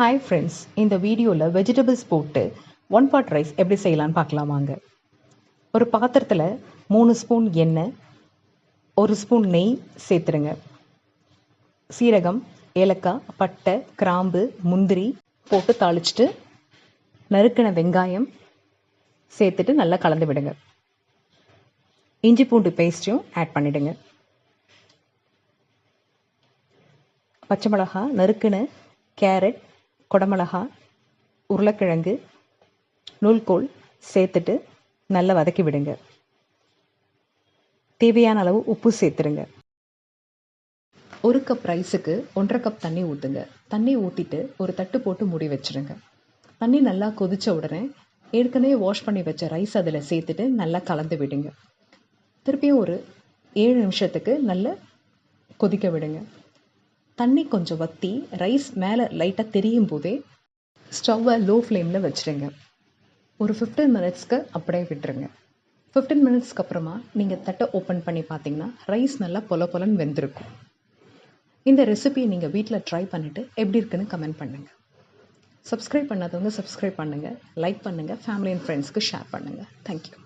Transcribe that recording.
Hi friends இந்த வீடியோவில் vegetables போட்டு ஒன் பாட் ரைஸ் எப்படி செய்யலான்னு பார்க்கலாம் வாங்க. ஒரு பாத்திரத்தில் மூணு ஸ்பூன் எண்ணெய் ஒரு ஸ்பூன் நெய் சேர்த்துருங்க. சீரகம் ஏலக்காய் பட்டை கிராம்பு முந்திரி போட்டு தாளிச்சிட்டு நறுக்கின வெங்காயம் சேர்த்துட்டு நல்லா கலந்து விடுங்க. இஞ்சி பூண்டு பேஸ்ட்டையும் ஆட் பண்ணிவிடுங்க பச்சை மிளகா நறுக்குன கேரட் குடமிளகா உருளைக்கிழங்கு நூல்கோல் சேர்த்துட்டு நல்லா வதக்கி விடுங்க. தேவையான அளவு உப்பு சேர்த்துருங்க. ஒரு கப் ரைஸுக்கு ஒன்றரை கப் தண்ணி ஊற்றுங்க தண்ணி ஊற்றிட்டு ஒரு தட்டு போட்டு மூடி வச்சுருங்க. தண்ணி நல்லா கொதித்த உடனே ஏற்கனவே வாஷ் பண்ணி வச்ச ரைஸ் அதில் சேர்த்துட்டு நல்லா கலந்து விடுங்க. திருப்பியும் ஒரு ஏழு நிமிஷத்துக்கு நல்லா கொதிக்க விடுங்க. தண்ணி கொஞ்சம் வற்றி ரைஸ் மேலே லைட்டாக தெரியும் போதே ஸ்டவ்வை லோ ஃப்ளேமில் வச்சுருங்க. ஒரு ஃபிஃப்டீன் மினிட்ஸ்க்கு அப்படியே விட்டுருங்க. ஃபிஃப்டீன் மினிட்ஸ்க்கு அப்புறமா நீங்கள் தட்டை ஓப்பன் பண்ணி பார்த்தீங்கன்னா ரைஸ் நல்லா பொல பொலன்னு வெந்திருக்கும். இந்த ரெசிபியை நீங்கள் வீட்டில் ட்ரை பண்ணிவிட்டு எப்படி இருக்குன்னு கமெண்ட் பண்ணுங்கள் சப்ஸ்கிரைப் பண்ணாதவங்க சப்ஸ்கிரைப் பண்ணுங்கள் லைக் பண்ணுங்கள் ஃபேமிலி அண்ட் ஃப்ரெண்ட்ஸ்க்கு ஷேர் பண்ணுங்கள் தேங்க்யூ